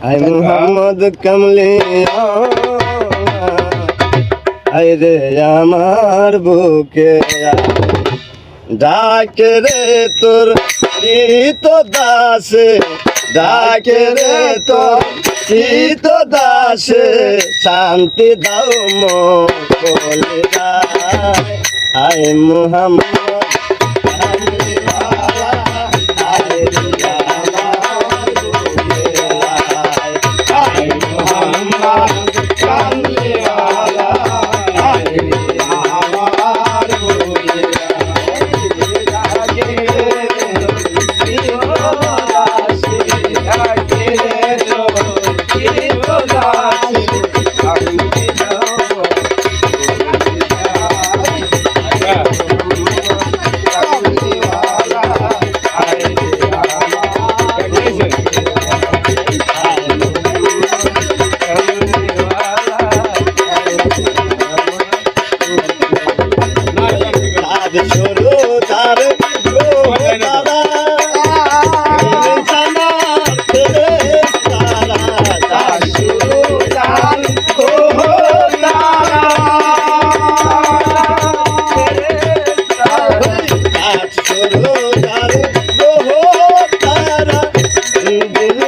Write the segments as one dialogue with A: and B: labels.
A: I Mohammad কামলে I রে আমার বুকে ডাকে রে তোর চিত দাসে ডাকে রে তোর চিত দাসে শান্তি দাও মোলে আই মোহাম্মদ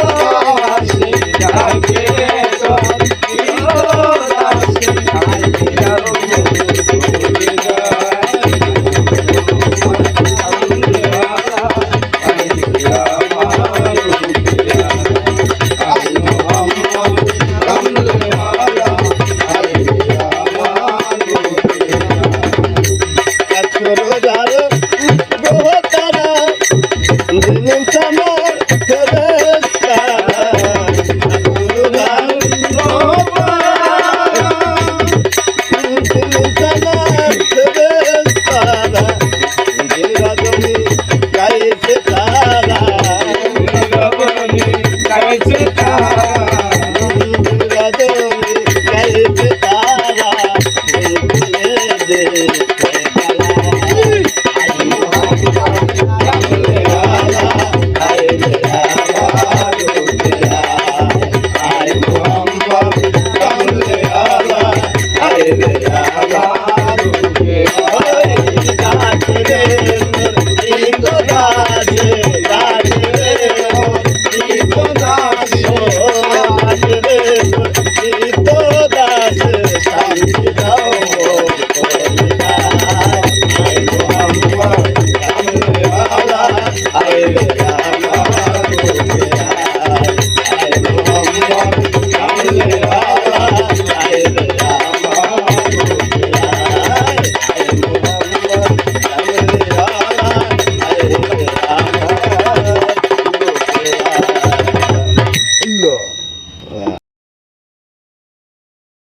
A: Oh